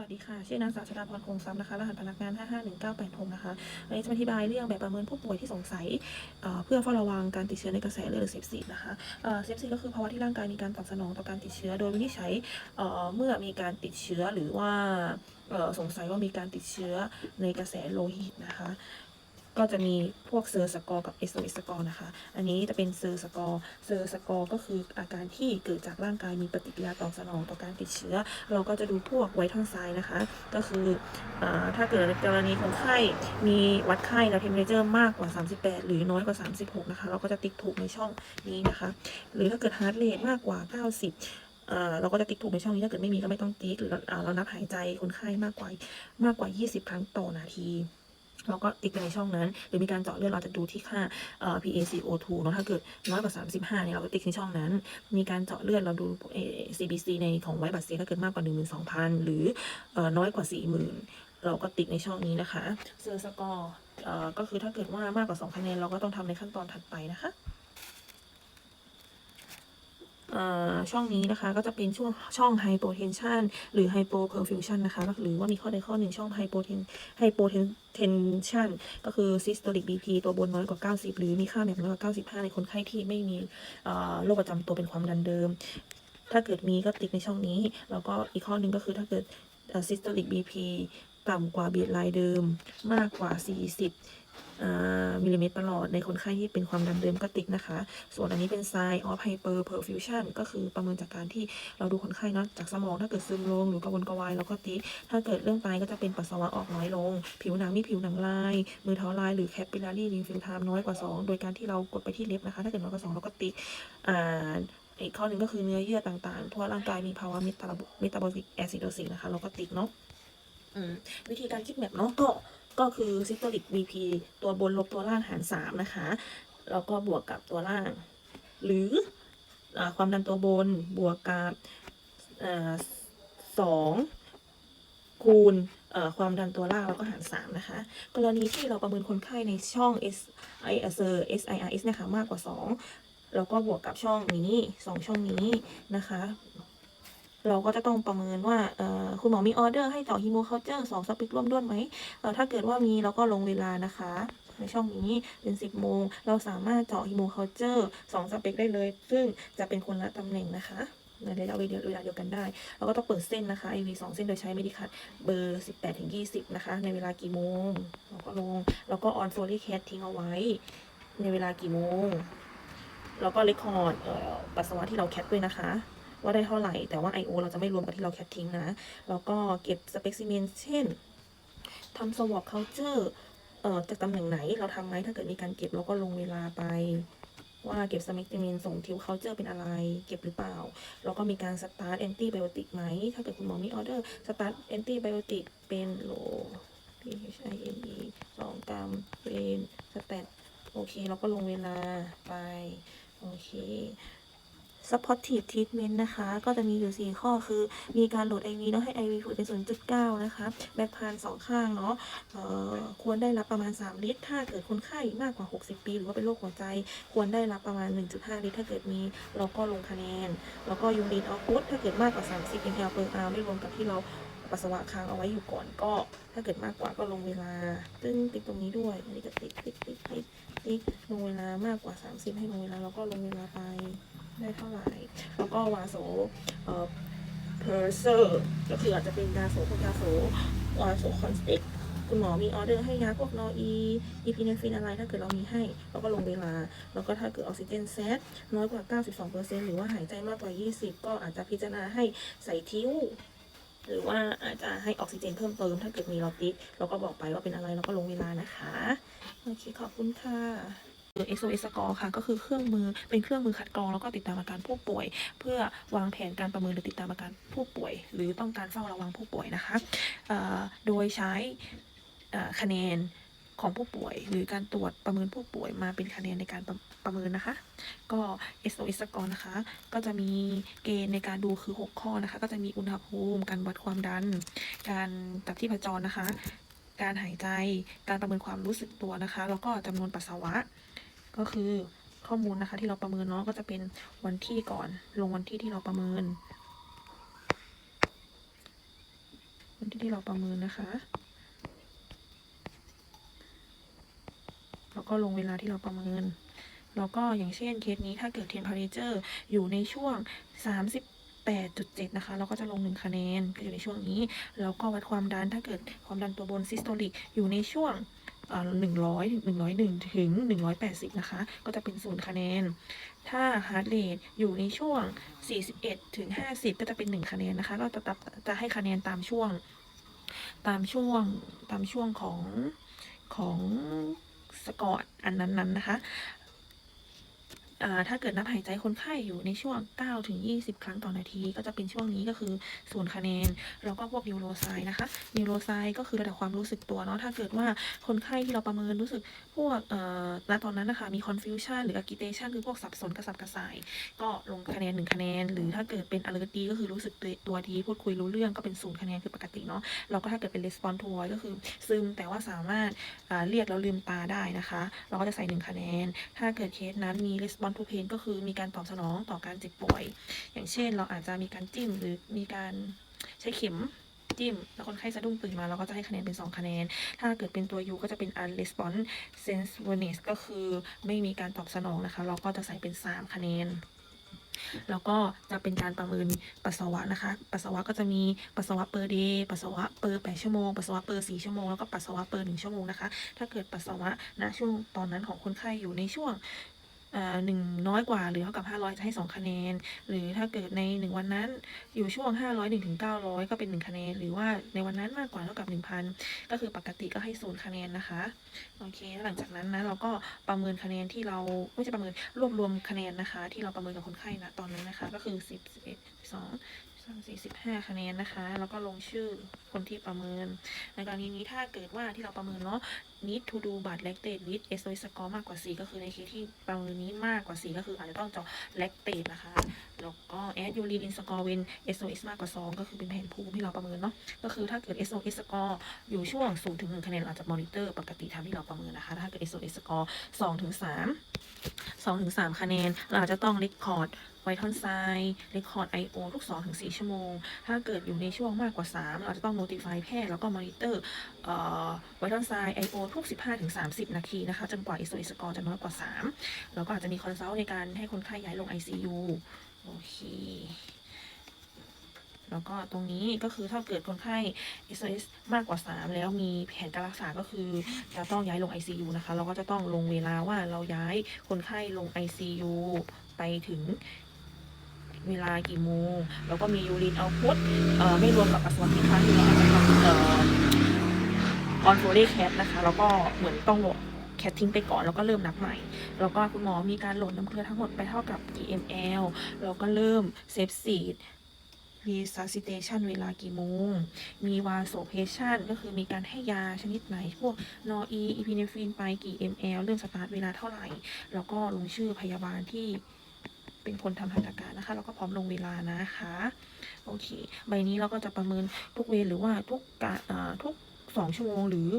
วัสดีค่ะ ชื่อนางสาวชลาพรคงทรัพย์นะคะ รหัสพนักงาน 551986 นะคะ วันนี้จะมาอธิบายเรื่องแบบประเมินผู้ป่วยที่สงสัย เพื่อเฝ้าระวังการติดเชื้อในกระแสเลือดหรือเซฟซีนะคะเซฟซีก็คือภาวะที่ร่างกายมีการตอบสนองต่อการติดเชื้อ โดยวินิจฉัยเมื่อมีการติดเชื้อหรือว่าสงสัยว่ามีการติดเชื้อในกระแสโลหิตนะคะ ก็จะมีพวกเซอร์สกอร์กับเอสโอเอสกอร์นะคะ อันนี้จะเป็นเซอร์สกอร์ เซอร์สกอร์ก็คืออาการที่เกิดจากร่างกายมีปฏิกิริยาตอบสนองต่อการติดเชื้อ เราก็จะดูพวกไวท์ทอนไซน์นะคะ ก็คืออถ้าเกิดกรณีคนไข้มีวัดไข้แล้วเทมเพอเรเจอร์มากกว่า 38 หรือน้อยกว่า 36 นะคะ เราก็จะติ๊กถูกในช่องนี้นะคะ หรือถ้าเกิดฮาร์ดเรทมากกว่า 90เราก็จะติ๊กถูกในช่องนี้ถ้าเกิดไม่มีก็ไม่ต้องติ๊กหรือเราอ่าเรานับหายใจคนไข้มากกว่ามากกว่า 20 ครั้งต่อนาที เราก็ติ๊กไปในช่องนั้น หรือมีการเจาะเลือดเราจะดูที่ค่า PaCO2 เนาะถ้าเกิดน้อยกว่า 35เนี่ยเราก็ติ๊กในช่องนั้น มีการเจาะเลือดเราดู CBC ในของไวบัตเซียถ้าเกิดมากกว่า 12,000 หรืออน้อยกว่า 40,000 เราก็ติ๊กในช่องนี้นะคะเซอร์สกอร์ก็คือถ้าเกิดว่ามากกว่า2คะแนนเราก็ต้องทำในขั้นตอนถัดไปนะคะ ช่องนี้นะคะก็จะเป็นช่วงช่อง hypotension หรือ hypoperfusion นนะคะหรือว่ามีข้อใดข้อหนึ่งช่อง hypoten hypotension ก็คือ systolic BP ตัวบนน้อยกว่า 90 หรือมีค่าแบบน้อยกว่า 95 ในคนไข้ที่ไม่มีโรคประจำตัวเป็นความดันเดิม ถ้าเกิดมีก็ติ๊กในช่องนี้ แล้วก็อีกข้อหนึ่งก็คือถ้าเกิดเอ่อ systolic BP ต่ำกว่าเบียดไลน์เดิมมากกว่า 40 มิลลิเมตรประหลอดในคนไข้ที่เป็นความดันเดิมก็ติ๊กนะคะ ส่วนอันนี้เป็น sign of hyperperfusion ก็คือประเมินจากการที่เราดูคนไข้เนอะจากสมองถ้าเกิดซึมลงหรือกระวนกระวายเราก็ติ๊กถ้าเกิดเรื่องไตก็จะเป็นปัสสาวะออกน้อยลง ผิวหนังมีผิวหนังลาย มือเท้าลาย หรือ capillary lymph film time น้อยกว่า 2 โดยการที่เรากดไปที่เล็บนะคะ ถ้าเกิดน้อยกว่า2เราก็ติ๊กอ่าอีกข้อหนึ่งก็คือเนื้อเยื่อต่างๆ ทั่วร่างกายมีภาวะเมตาบเมตาบอลิกแอซิโดซิสนะคะ เราก็ติ๊กเนาะวิธีการคิดแบบเนาะก็ ก็คือ systolic BP ตัวบนลบตัวล่างหาร 3 นะคะ แล้วก็บวกกับตัวล่าง หรืออความดันตัวบนบวกกับอสองคูณความดันตัวล่างแล้วก็หาร 3 นะคะ กรณีที่เราประเมินคนไข้ในช่อง S I S S I R S นะคะ มากกว่า 2 แล้วก็บวกกับช่องนี้สองช่องนี้นะคะ เราก็จะต้องประเมินว่าคุณหมอมีออเดอร์ให้เจาะฮีโมเคาเจอร์สองสปิกร่วมด้วยไหมถ้าเกิดว่ามีเราก็ลงเวลานะคะในช่องนี้เป็น 10 โมง เราสามารถเจาะฮีโมเคาเจอร์สองสเปกได้เลย ซึ่งจะเป็นคนละตำแหน่งนะคะในระยะเวลาเดียวกันได้ เราก็ต้องเปิดเส้นนะคะ IV 2 เส้นโดยใช้เมดิคัตเบอร์ 18ถึง20 นะคะ ในเวลากี่โมง เราก็ลง แล้วก็ออนโฟลีแคททิ้งเอาไว้ ในเวลากี่โมง แล้วก็เรคคอร์ดปัสสาวะที่เราแคทด้วยนะคะ ว่าได้เท่าไหร่ แต่ว่า I.O. เราจะไม่รวมกับที่เราแคททิ้งนะ แล้วก็เก็บสเปกซิเมนเช่นทำสวอปเคาเจอร์เอ่อจากตำแหน่งไหนเราทำไหมถ้าเกิดมีการเก็บเราก็ลงเวลาไป ว่าเก็บสเปกซิเมนส่งทิวเคาเจอร์เป็นอะไร เก็บหรือเปล่า แล้วก็มีการสตาร์ทแอนตี้ไบโอติกไหม ถ้าเกิดคุณหมอมีออเดอร์สตาร์ทแอนตี้ไบโอติกเป็นโล P H I M E สองกรัมเป็นสเตตโอเค เราก็ลงเวลาไป โอเค supportive treatment นะคะ ก็จะมีอยู่ 4 ข้อคือมีการโหลด IV เนาะให้ IV ฝึกเป็น 0.9 นะคะ แบกพานสองข้างเนาะควรได้รับประมาณ 3 ลิตร ถ้าเกิดคนไข้มากกว่า 60 ปี หรือว่าเป็นโรคหัวใจ ควรได้รับประมาณ 1.5 ลิตร ถ้าเกิดมีเราก็ลงคะแนน แล้วก็ยูรินเอาพุตถ้าเกิดมากกว่า 30 ml per hour ไม่รวมกับที่เราปัสสาวะค้างเอาไว้อยู่ก่อนก็ ถ้าเกิดมากกว่าก็ลงเวลาตึ้งติ๊กตรงนี้ด้วยอันนี้ก็ติ๊กติ๊กติ๊กติ๊กติ๊กลงเวลามากกว่า 30 ให้ลงเวลาแล้วก็ลงเวลาไป ได้เท่าไหร่ แล้วก็วาโสเอ่อเพอร์เซอร์ก็คืออาจจะเป็นยาโสพวกยาโสวาโสคอนสเต็กคุณหมอมีออเดอร์ให้ยาพวกนออีอีพิเนฟินอะไรถ้าเกิดเรามีให้เราก็ลงเวลา แล้วก็ถ้าเกิดออกซิเจนแซดน้อยกว่า 92%หรือว่าหายใจมากกว่า 20 ก็อาจจะพิจารณาให้ใส่ทิ้วหรือว่าอาจจะให้ออกซิเจนเพิ่มเติม ถ้าเกิดมีเราติดเราก็บอกไปว่าเป็นอะไรเราก็ลงเวลานะคะ โอเค ขอบคุณค่ะ SOS score ค่ะ ก็คือเครื่องมือเป็นเครื่องมือคัดกรองแล้วก็ติดตามอาการผู้ป่วย เพื่อวางแผนการประเมินหรือติดตามอาการผู้ป่วย หรือต้องการเฝ้าระวังผู้ป่วยนะคะโดยใช้คะแนนของผู้ป่วย หรือการตรวจประเมินผู้ป่วยมาเป็นคะแนนในการประประเมินนะคะ ก็ SOS score นะคะ ก็จะมีเกณฑ์ในการดูคือ 6 ข้อนะคะ ก็จะมีอุณหภูมิ การวัดความดัน การจับที่ประจรนะคะ การหายใจ การประเมินความรู้สึกตัวนะคะ แล้วก็จำนวนปัสสาวะ ก็คือข้อมูลนะคะ ที่เราประเมินเนาะก็จะเป็นวันที่ก่อน ลงวันที่ที่เราประเมิน วันที่ที่เราประเมินนะคะ แล้วก็ลงเวลาที่เราประเมิน แล้วก็อย่างเช่นเคสนี้ถ้าเกิด temperature อยู่ในช่วง38.7 นะคะ เราก็จะลง 1 คะแนนก็อยู่ในช่วงนี้ แล้วก็วัดความดันถ้าเกิดความดันตัวบน systolic อยู่ในช่วง หนึ่งร้อยหนึ่งร้อยหนึ่งถึงหนึ่งร้อยแปดสิบนะคะ ก็จะเป็นศูนย์คะแนน ถ้าฮาร์ดเรทอยู่ในช่วงสี่สิบเอ็ดถึงห้าสิบก็จะเป็นหนึ่งคะแนนนะคะ ก็จะจะจะให้คะแนนตามช่วง ตามช่วงตามช่วงของของสกอร์อันนั้นๆนะคะ ถ้าเกิดนับหายใจคนไข้อยู่ในช่วง 9 ถึง 20 ครั้งต่อนาที ก็จะเป็นช่วงนี้ก็คือศูนย์คะแนน แล้วก็พวกนิวโรไซนะคะ นิวโรไซก็คือระดับความรู้สึกตัวเนาะ ถ้าเกิดว่าคนไข้ที่เราประเมินรู้สึกพวกณตอนนั้นนะคะ มี confusion หรือ agitation คือพวกสับสนกระสับกระส่าย ก็ลงคะแนน 1 คะแนน หรือถ้าเกิดเป็น alert ดีก็คือรู้สึกตัวดีพูดคุยรู้เรื่องก็เป็นศูนย์คะแนนคือปกติเนาะ แล้วก็ถ้าเกิดเป็น response to voice ก็คือซึมแต่ว่าสามารถเรียกแล้วลืมตาได้นะคะ เราก็จะใส่ 1 คะแนน ถ้าเกิดเคสนั้นมี response to pain ก็คือมีการตอบสนองต่อการเจ็บป่วย อย่างเช่น เราอาจจะมีการจิ้มหรือมีการใช้เข็มจิ้ม แล้วคนไข้สะดุ้งตื่นมาเราก็จะให้คะแนนเป็น 2 คะแนน ถ้าเกิดเป็นตัว U ก็จะเป็น unresponse sensiveness ก็คือไม่มีการตอบสนองนะคะ เราก็จะใส่เป็น 3 คะแนนแล้วก็จะเป็นการประเมินปัสสาวะนะคะ ปัสสาวะก็จะมีปัสสาวะเปอร์เดย์ปัสสาวะเปอร์แปดชั่วโมง ปัสสาวะเปอร์สี่ชั่วโมง แล้วก็ปัสสาวะเปอร์หนึ่งชั่วโมงนะคะ ถ้าเกิดปัสสาวะณช่วงตอนนั้นของคนไข้อยู่ในช่วง หนึ่งน้อยกว่าหรือเท่ากับ 500 จะให้ 2 คะแนน หรือถ้าเกิดใน 1 วันนั้นอยู่ช่วง 500 1ถึง900 ก็เป็น 1 คะแนน หรือว่าในวันนั้นมากกว่าเท่ากับ 1,000 ก็คือปกติก็ให้ศูนย์คะแนนนะคะ โอเคหลังจากนั้นนะเราก็ประเมินคะแนนที่เราไม่ใช่ประเมินรวบรวมคะแนนนะคะ ที่เราประเมินกับคนไข้นะตอนนั้นนะคะ ก็คือ 10 11 12 45 คะแนนนะคะ แล้วก็ลงชื่อคนที่ประเมิน ในกรณีนี้ถ้าเกิดว่าที่เราประเมินเนาะ need to do blood lactate with SOS score มากกว่า 4 ก็คือในเคสที่ประเมินนี้มากกว่า 4 ก็คืออาจจะต้องเจาะ lactate นะคะ แล้วก็ add urine in score when SOS มากกว่า 2 ก็คือเป็นแผนภูมิที่เราประเมินเนาะ ก็คือถ้าเกิด SOS score อยู่ช่วง 0 ถึง 1 คะแนนเราอาจจะ monitor ปกติทำที่เราประเมินนะคะ ถ้าเกิด SOS score 2 ถึง 3 2ถึง3คะแนน เราจะต้องรีคอร์ดไวทอนไซน์เรคคอร์ด I.O. ทุก 2-4 ชั่วโมง ถ้าเกิดอยู่ในช่วงมากกว่า 3 เราจะต้องโน้ติฟายแพทย์ แล้วก็มอนิเตอร์ไวทอนไซน์ I.O. ทุก 15-30 นาทีนะคะ จนกว่า SOS score จะน้อยกว่า 3 แล้วก็อาจจะมีคอนซัลท์ในการให้คนไข้ย้ายลง ICU โอเค แล้วก็ตรงนี้ก็คือถ้าเกิดคนไข้ SOS มากกว่า 3 แล้วมีแผนการรักษาก็คือจะต้องย้ายลง ICU นะคะ เราก็จะต้องลงเวลาว่าเราย้ายคนไข้ลง ICU ไปถึงเวลากี่โมง แล้วก็มียูรินเอาพุตเอ่อไม่รวมกับปัสสาวะที่ค้างอยู่เราอาจจะทำอออนโฟเดแคทนะคะ แล้วก็เหมือนต้องโหลดแคททิ้งไปก่อนแล้วก็เริ่มนับใหม่ แล้วก็คุณหมอมีการโหลดน้ำเกลือทั้งหมดไปเท่ากับ EML แล้วก็เริ่มเซฟซีด resuscitation เวลากี่โมง มี vasopression ก็คือมีการให้ยาชนิดไหน พวกนออีอีพิเนฟรินไปกี่ ml เริ่มสตาร์ทเวลาเท่าไหร่ แล้วก็ลงชื่อพยาบาลที่เป็นคนทำหัตถการนะคะ แล้วก็พร้อมลงเวลานะคะ โอเค ใบนี้เราก็จะประเมินทุกเวรหรือว่าทุกกะอ่าทุกสองชั่วโมงหรือ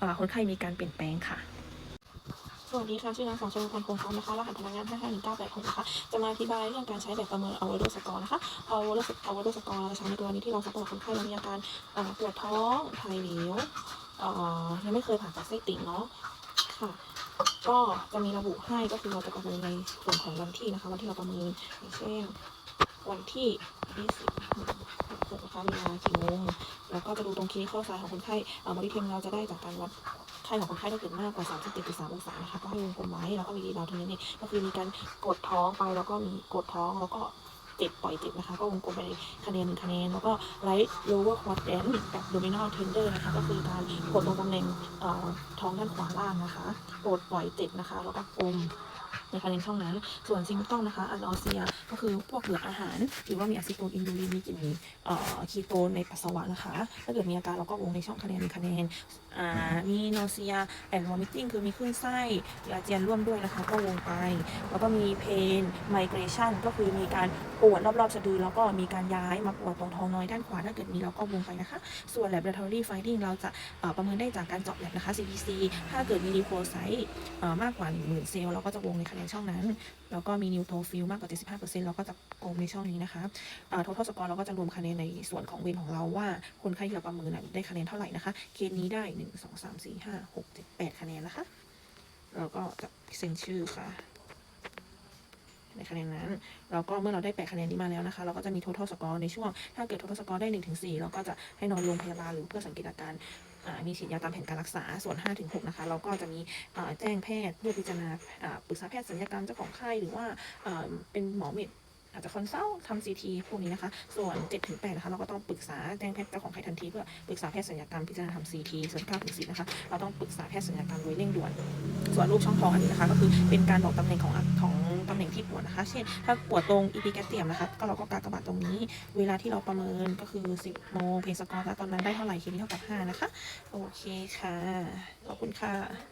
อคนไข้มีการเปลี่ยนแปลงค่ะ สวัสดีค่ะ ชื่อนางสาวชลพันธ์คงคำนะคะ รหัสพนักงาน 55196นะคะ จะมาอธิบายเรื่องการใช้แบบประเมิน a w a r d o score นะคะ a w a r d o a w a r d o score เราจะใช้ในกรณีที่เราสัมผัสคนไข้แล้วมีอาการปวดท้องถ่ายเหลวยังไม่เคยผ่าตัดไส้ติ่งเนาะ ค่ะ ก็จะมีระบุให้ก็คือเราจะประเมินในส่วนของวันที่นะคะ วันที่เราประเมินอย่างเช่นวันที่ 20 นะคะเวลากี่โมงแล้วก็จะดูตรงคีย์ข้อซ้ายของคนไข้เอ่อมอนิเทมเราจะได้จากการวัดไข้ของคนไข้ถ้าเกิดมากกว่า 37.3 องศานะคะก็ให้วงกลมไว้แล้วก็มีรีบาวทีนี้นี่ก็คือมีการกดท้องไปแล้วก็มีกดท้องแล้วก็เจ็บปล่อยเจ็บนะคะ ก็วงกลมไปในคะแนนหนึ่งคะแนน แล้วก็ไลท์ lower quadrant กับ dominal tender นะคะ ก็คือการกดตรงตำแหน่งท้องด้านขวาล่างนะคะ กดปล่อยเจ็บนะคะ แล้วก็กลม ในคะแนนช่องนั้น ส่วนซิมตอมนะคะอันออเซียก็คือพวกเบื่ออาหาร หรือว่ามีอะซิโตนอินดูลินมีกลิ่นเอ่อคีโตนในปัสสาวะนะคะ ถ้าเกิดมีอาการเราก็วงในช่องคะแนนหนึ่งคะแนนอ่ามีนอเซียแอนวอมิติ้งคือมีคลื่นไส้หรือาเจียนร่วมด้วยนะคะ ก็วงไป แล้วก็มีเพนไมเกรชันก็คือมีการปวดรอบๆสะดือแล้วก็มีการย้ายมาปวดตรงท้องน้อยด้านขวาถ้าเกิดมีเราก็วงไปนะคะ ส่วน laboratory finding เราจะประเมินได้จากการเจาะแลบนะคะ CPC ถ้าเกิดมีดีโคไซต์มากกว่า 10,000 เซลล์เราก็จะวงในคะแนนนช่องนั้น แล้วก็มีนิวโตฟิลมากกว่า 75%เราก็จะโกงในช่องนี้นะคะอ่า total score เราก็จะรวมคะแนนในส่วนของเวรของเราว่าคนไข้ที่เราประเมินได้คะแนนเท่าไหร่นะคะ เคสนี้ได้ 1 2 3 4 5 6 7 8 คะแนนนะคะ เราก็จะเซ็นชื่อค่ะในคะแนนนั้นแล้วก็เมื่อเราได้แปดคะแนนนี้มาแล้วนะคะ เราก็จะมี total score ในช่วง ถ้าเกิด total score ได้1ถึง4เราก็จะให้นอนโรงพยาบาลหรือเพื่อสังเกตอาการ มีฉีดยาตามแผนการรักษาส่วน5ถึง6นะคะ เราก็จะมีแจ้งแพทย์เพื่อพิจารณาปรึกษาแพทย์สัญญากรรมเจ้าของไข้หรือว่าอ่าเป็นหมอเม็ด อาจจะคอนซัลท์ทำซีทีพวกนี้นะคะ ส่วน7ถึง8นะคะ เราก็ต้องปรึกษาแจ้งแพทย์เจ้าของไข้ทันทีเพื่อปรึกษาแพทย์ศัลยกรรมพิจารณาทำซีทีส่วน9ถึง10นะคะ เราต้องปรึกษาแพทย์ศัลยกรรมโดยเร่งด่วน ส่วนรูปช่องท้องอันนี้นะคะ ก็คือเป็นการบอกตำแหน่งของของตำแหน่งที่ปวดนะคะ เช่น ถ้าปวดตรงอีพิแกสเตียมนะคะ ก็เราก็กากบาทตรงนี้ เวลาที่เราประเมินก็คือ 10 โมงเพนสกอร์แล้วตอนนั้นได้เท่าไหร่คนี้เท่ากับ 5 นะคะ โอเคค่ะ ขอบคุณค่ะ